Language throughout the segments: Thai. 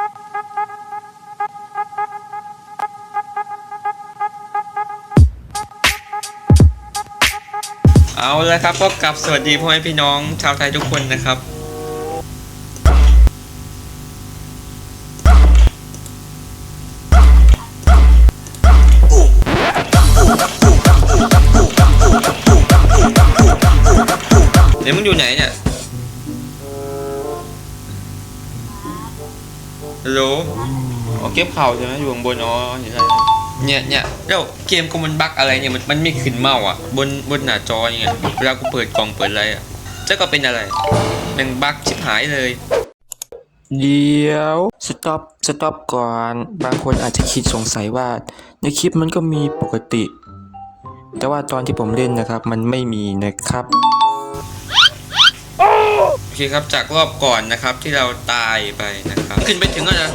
เอาละครับพบกับสวัสดีพ่อแม่พี่น้องชาวไทยทุกคนนะครับ เดี๋ยวมึงอยู่ไหนเนี่ย ฮัลโหลอ๋อเก็บเข่าใช่ไหมอยู่ข้างบนอ๋อเห็นอะไรเนี่ยเนี่ยแล้วเกมกูมันบั๊กอะไรเนี่ยมันมันไม่ขึ้นเมาส์อะบนบนหน้าจอเนี่ยเวลากูเปิดกล่องเปิดอะไรอะจะก็เป็นอะไรแมันบั๊กชิบหายเลยเดี๋ยวสต็อปสต็อปก่อน บางคนอาจจะคิดสงสัยว่า ในคลิปมันก็มีปกติ แต่ว่าตอนที่ผมเล่นนะครับ มันไม่มีนะครับ เคครับจากรอบก่อนนะครับที่เราตายไปนะครับ ขึ้นไปถึงแล้วนะ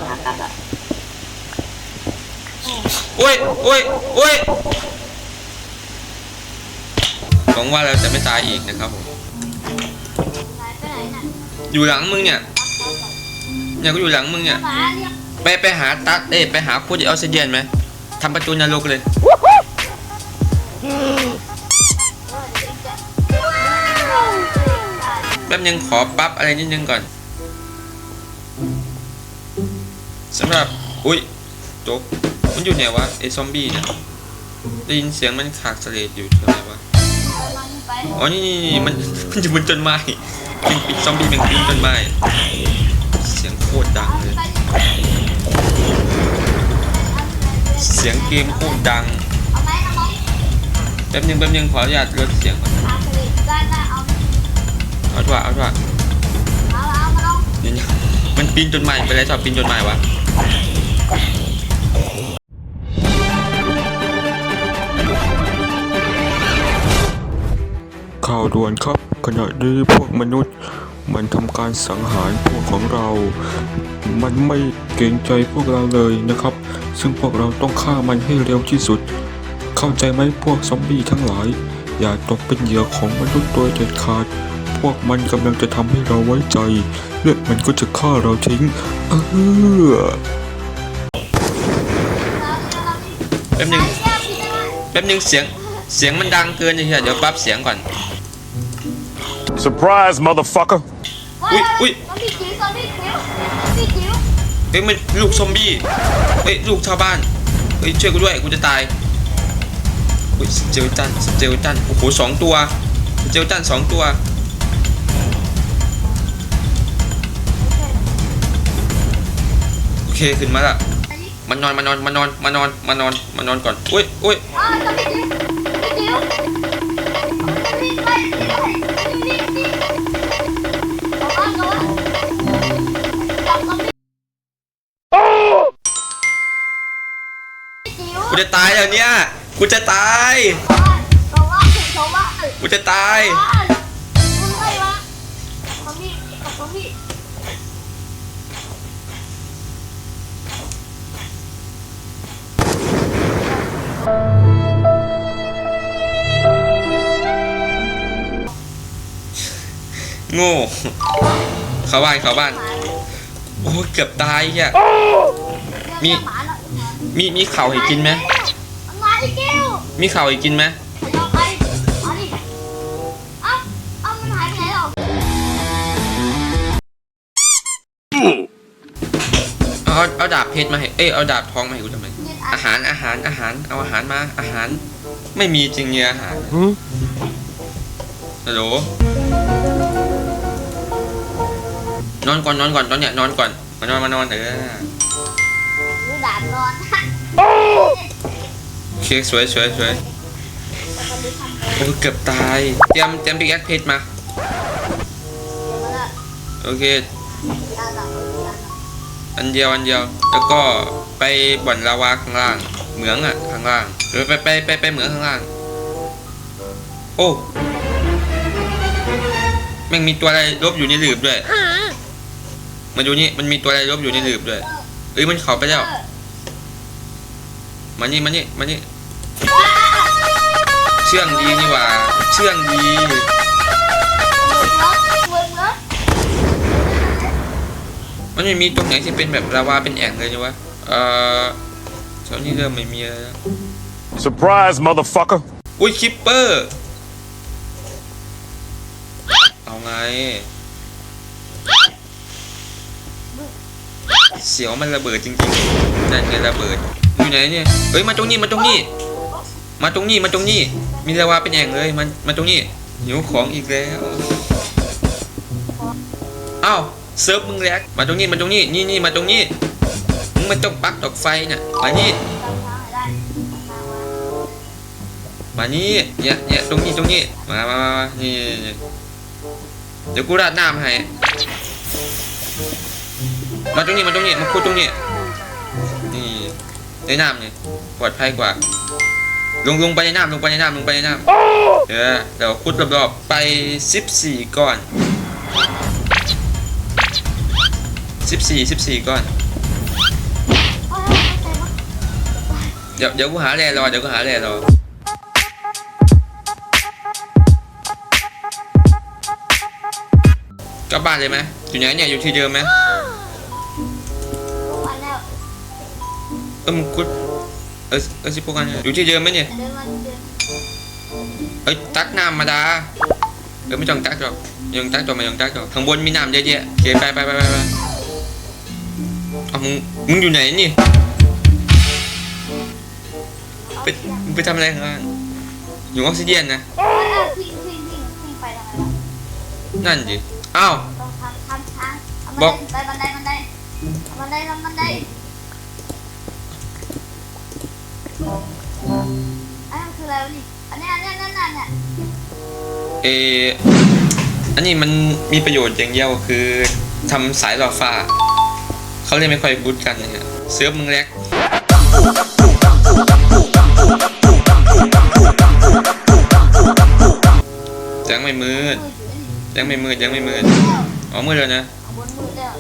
โอ้ยโอ้ยโอ้ยหวังว่าเราจะไม่ตายอีกนะครับผมอยู่หลังมึงเนี่ยเนี่ยก็อยู่หลังมึงเนี่ยไปไปหาตัดเอ้ยไปหาคูดออกซิเจนไหมทำประตูนรกเลย ป๊บนึงขอปั๊บอะไรนิดนึงก่อนสำหรับอุ้ยจกมันอยู่ไหนวะไอซอมบี้เนี่ยได้ยินเสียงมันขากเสลดอยู่ทำไมวะอ๋อนี่นี่นี่มันมันอยู่บนต้นไม้เป็นปิดซอมบี้เป็นปีนต้นไม้เสียงโคตรดังเลยเสียงเกมโคตรดังแป๊บนึงแป๊บนึงขออนุญาตลดเสียงก่อน เอาด้วเอาด้วยเอาเอามาลองเดี๋ยวมันปีนต้นไม้ไปเลยชอบปีนต้นไม้วะข่าวด่วนครับขณะนี้พวกมนุษย์ มันทำการสังหารพวกของเรา มันไม่เกรงใจพวกเราเลยนะครับ ซึ่งพวกเราต้องฆ่ามันให้เร็วที่สุด เข้าใจไหมพวกซอมบี้ทั้งหลาย อย่าตกเป็นเหยื่อของมนุษย์โดยเด็ดขาด วกมันกำลังจะทำให้เราไว้ใจ และมันก็จะฆ่าเราทิ้ง เออแป๊บนึงแก้วผิดได้ไหมแป๊บนึงเสียงเสียงมันดังเกินเลยเฮียเดี๋ยวปรับเสียงก่อน Surprise, motherfucker. อุ๊ยอุ๊ยซอมบี้จิ๋วซอมบี้จิ๋วซอมบี้จิ๋วเอ้ยมันลูกซอมบี้เอ้ยลูกชาวบ้านเอ้ยช่วยกูด้วยกูจะตายอุ้ยเจลจันเจลจันโอ้โหสองตัวเจลจันสองตัว เคขึ้นมาละมานอนมานอนมานอนมานอนมานอนมานอนก่อนอุ้ยอุ้ยอ่าซอมบี้จิ๋วซอมบี้จิ๋วซอมบี้ไปนี่นี่เอาว่าเอาว่าจับซอมบี้จิ๋วกูจะตายแล้วเนี่ยกูจะตายกูจะตาย โง่เข้าบ้านเข้าบ้าน โอ้ยเกือบตายเฮียมีหมาละมีมีเข่าให้กินไหมมันมาอีกแก้วมีเข่าให้กินไหมเอาไปเอาดิเอ้าเอ้ามันหายไปไหนหรอเอาเอาเอาดาบเพชรมาให้ เอ้ยเอาดาบทองมาให้กูทำไม อาหารอาหารอาหารเอาอาหารมาอาหาร ไม่มีจริงเนี่ยอาหารฮัลโหล นอนก่อนนอนก่อนตอนเนี้ยนอนก่อนมานอนมานอนเออดูดาบนอนโอเคสวยสวยสวยโอ้ยเกือบตายเตรียมเตรียมพิกแอคเพชรมาโอเคอันเดียวอันเดียวแล้วก็ไปบ่อนลาวาข้างล่างเหมืองอะข้างล่างหรือไปไปไปไปเหมืองข้างล่าง โอ้แม่งมีตัวอะไรลบอยู่ในหลืบด้วย มาดูนี่ มันมีตัวอะไรลบอยู่ในหลืบด้วยเอ้ยมันเข้าไปแล้ว มานี่มานี่มานี่ เชื่องดีนี่หว่า เชื่องดีเวิร์กเวิร์กมันไม่มีตรงไหนที่เป็นแบบลาวาเป็นแอ่งเลยใช่ปะเอ่อตอนนี้เริ่มไม่มีแล้ว Surprise, motherfucker. อุ้ยคิปเปอร์ เอาไง เสียวมันระเบิดจริงๆนั่นไงระเบิดอยู่ไหนเนี่ยเฮ้ยมาตรงนี้มาตรงนี้ มาตรงนี้มาตรงนี้ มีลาวาเป็นแอ่งเลยมันมาตรงนี้หิวของอีกแล้วอ้าวเซิร์ฟมึงแลกมาตรงนี้มาตรงนี้นี่นี่มาตรงนี้มึงไม่ต้องปักดอกไฟน่ะมานี่จำทาทางมานี่เนี่ยเนี่ยตรงนี้ตรงนี้มามามามานี่นี่นี่เดี๋ยวกูราดน้ำให้ มาตรงนี้มาตรงนี้มาคุดตรงนี้นี่ในน้ำนี่ปลอดภัยกว่า ลงลงไปในน้ำลงไปในน้ำลงไปในน้ำเดี๋ยวเดี๋ยวคุดรอบๆไปสิบสี่ก้อนสิบสี่สิบสี่ก้อนเฮ้ยเข้าใจปะเดี๋ยวเดี๋ยวกูหาแร่รอเดี๋ยวกูหาแร่รอกลับบ้านเลยไหมอยู่ไหนเนี่ยอยู่ที่เดิมไหม เออมึงกุดเออเออสิพวกกันเนี่ยอยู่ที่เดิมไหมเนี่ยเดินมาเดินเอ้ยตักน้ำมาดาเออไม่ต้องตักหรอกยังตักต่อมายังตักต่อข้างบนมีน้ำเยอะแยะโอเคไปไปไปไปไปเอามึงมึงอยู่ไหนนี่เอาไปเสียงมึงไปทำอะไรข้างล่างอยู่ออกซิเจนนะเออเออวิ่งวิ่งวิ่งวิ่งไปทางไหนล่ะนั่นดิอ้าวต้องทำทำทางเอาบอกบันไดบันไดบันไดบันไดทำบันได อันนั้นคืออะไรวะนี่อันนี้อันนี้อันนั้นอันเนี่ยเอออันนี้มันมีประโยชน์อย่างเดียวคือทำสายหลอดฟ้า เขาเลยไม่ค่อยพูดกันนะฮะเสื้อมึงแรกยังไม่มืดมือถือนี่ยังไม่มืดยังไม่มืดแล้วอ๋อมืดแล้วนะเอาบนมือแล้ว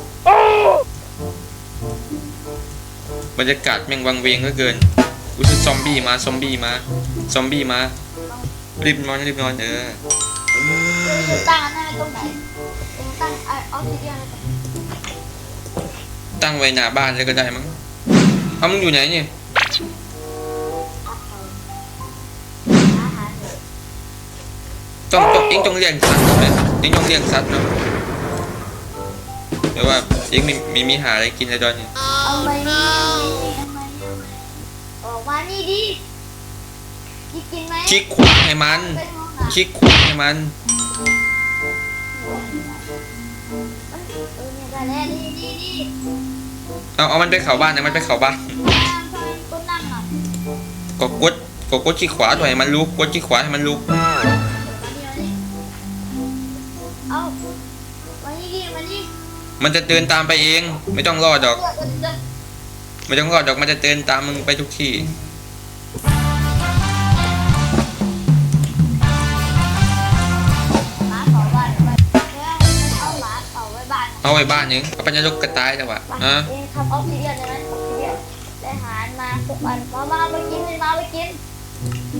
บรรยากาศแม่งวังเวงเหลือเกิน อุ้ยซอมบี้มาซอมบี้มาซอมบี้มารีบนอนรีบนอนเออจะตั้งอันนั้นไว้ตรงไหนตรงตั้งไอออกซิเจนไว้ตรงไหนตั้งไว้หน้าบ้านเลยก็ได้มั้งเอามึงอยู่ไหนเนี่ยอาหารเลยต้องต้องเองต้องเลี้ยงสัตว์ไหมเองต้องเลี้ยงสัตว์เนาะเดี๋ยวว่าเองมีมีมีหาอะไรกินในตอนนี้เอาไป นี่เอาไปนี่ออกมานี่ดิกินกินไหมคลิกขวาให้มันไปห้องน้ำคลิกขวาให้มัน มันเออเนี่ยได้แล้วนี่นี่นี่เอาเอามันไปเข่าบ้านนะมันไปเข่าบ้านน้ำทำไมต้นน้ำหน่อยก็กดก็กดคลิกขวาด้วยให้มันลุกกดคลิกขวาให้มันลุกมานี่มานี่เอามานี่ดิมานี่มันจะเดินตามไปเอง ไม่ต้องรอดอกเดี๋ยวเดี๋ยว ไม่ต้องรอดอกมันจะเดินตามมึงไปทุกที่หมาเผาบ้านไว้แล้วเอาหมาเผาไว้บ้านเอาไว้บ้านเองเอาไปนรกกระตายแต่ว่าไปอะเองทำออกซิเดียนใช่ไหมออกซิเดียนได้อาหารมาทุกวันมามาไปกินมาไปกิน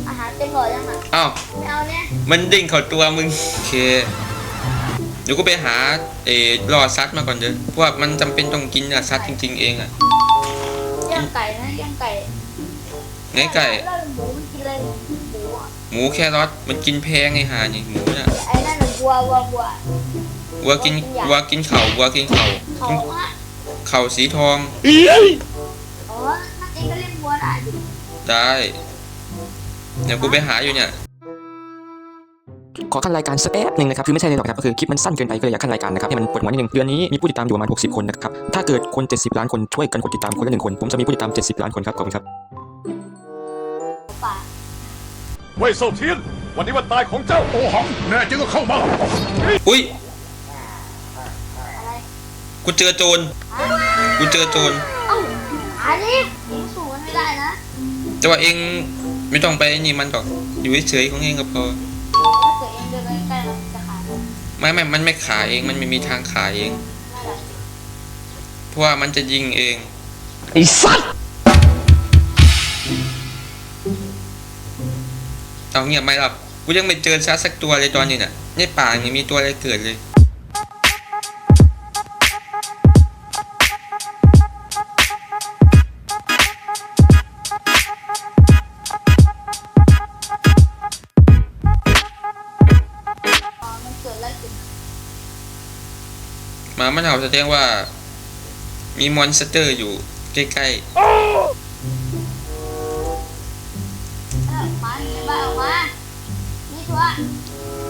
อาหารเต็มหลอดยังอะอ้าวไม่เอาเนี่ยมันดิ่งเข้าตัวมึงโอเคเดี๋ยวกูไปหาเออรอซัดมาก่อนเด้อเพราะว่ามันจำเป็นต้องกินอะซัดจริง ๆ เองอะ ย่างไก่นะย่างไก่ไงไก่แล้วหมูมันกินอะไรหมูอะหมูแครอทมันกินแพงไงหานี่หมูน่ะไอ้นั่นน่ะวัววัววัววัวกินวัวกินเข่าวัวกินเข่าเขากินอะเข่าสีทองอ๋อนั่นเองก็เลี้ยงวัวได้ดิได้เดี๋ยวกูไปหาอยู่เนี่ย ขอขั้นรายการสักแป๊บหนึ่งนะครับคือไม่ใช่เลยหรอกครับก็คือคลิปมันสั้นเกินไปก็เลยอยากขั้นรายการนะครับให้มันปวดหัวนิดนึงเดือนนี้มีผู้ติดตามอยู่ประมาณ60 คนนะครับถ้าเกิดคน 70 ล้านคนช่วยกันกดติดตามคนละหนึ่งคน ผมจะมีผู้ติดตาม 70 ล้านคนครับขอบคุณครับป่าเว่ยเซาเทียนวันนี้วันตายของเจ้าโอหังแน่จริงก็เข้ามาอุ้ยอะไรกูเจอโจรฮะกูเจอโจรเอ้าอันนี้ยิงสูงมันไม่ได้นะแต่ว่าเองไม่ต้องไปนี่มันหรอกอยู่เฉยๆของเองก็พอ ไหมไม่ไม่มันไม่ขายเอง มันไม่มีทางขายเองไม่ได้เพราะว่ามันจะยิงเอง ไอ้สัตว์เอาเงียบไหมล่ะกูยังไม่เจอซัดสักตัวเลยตอนนี้น่ะในป่าไม่มีตัวอะไรเกิดเลย หมามันเห่าแสดงว่า มีมอนสเตอร์อยู่ใกล้ๆ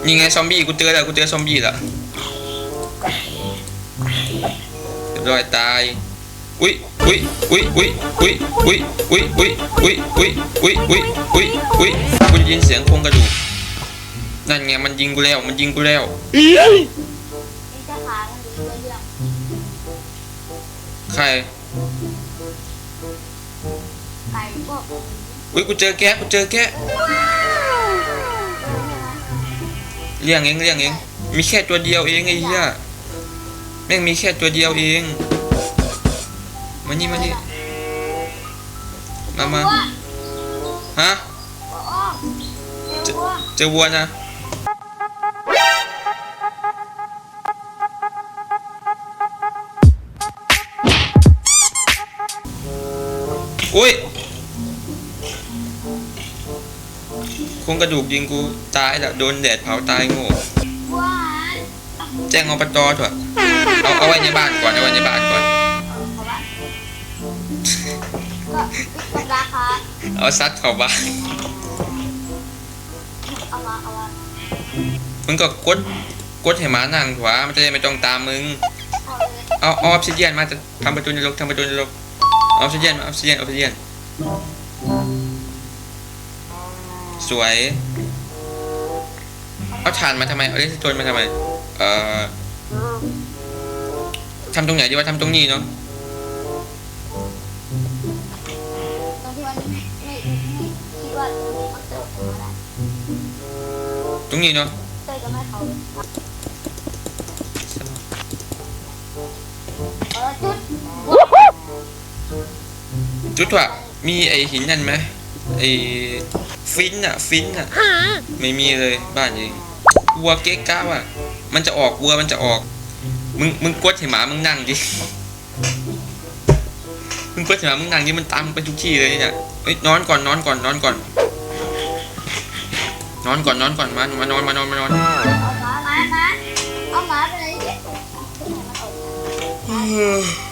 นี่ไงซอมบี้กูเจอนแล้วกูเจอนซอมบี้ล้วเรียบร้อยตายอุ้ยอุ้ยอุ้ยอุ้ยอุ้ยอุ้ยอุ้ยอุ้ยอุ้ยอุ้ยอุ้ยอุ้ยอุ้ยอุ้ยกูได้ยินเสียงโครงกระดูกนั่นไงมันยิงกูแล้วมันยิงกูแล้ว ใครไก่พวกอุ้ยกูเจอแกะกูเจอแกะเลี้ยงเองเลี้ยงเองมีแค่ตัวเดียวเองไอ้เหี้ยแม่งมีแค่ตัวเดียวเองมานี่มานี่มามาวัวฮะวัวอ้อมเจ้าวัวเจอวัวนะ อุ้ยโครงกระดูกยิงกูตายละโดนแดดเผาตายโง่วัวหายแจ้งอบตเถอะเอาเอาไว้ในบ้านก่อนเอาไว้ในบ้านก่อนเอาละก็ติดราคาเอาซัดเข้าบ้านเอามาเอามามึงก็กดกดให้หมานั่งขวามันจะได้ไม่ต้องตามมึง เอาเลยเอาเอาออฟซิเดียนมาจะทำประตูนรกทำประตูนรกเอออฟซิเดียนออฟซิเดียนออฟซิเดียนสวย เอาถ่านมาทำไม เอาเลสโตนมาทำไม เอ่อทำตรงไหนดีว่าทำตรงนี้เนาะตรงนี้เนาะ จุดว่ะมีไอหินนั่นไหมไอฟินอะฟินอะไม่มีเลยบ้านเองวัวเก๊กก้าวอะมันจะออกวัวมันจะออก มึงมึงกดให้หมามึงนั่งดิมึงกดให้หมามึงนั่งดิมันตามมึงไปทุกที่เลยเนี่ยเอ้ยนอนก่อนนอนก่อนนอนก่อน นอนก่อนนอนก่อนมามานอนมานอนมานอนเอาหมาหมาหมาเอาหมาไปไหนดิมันออก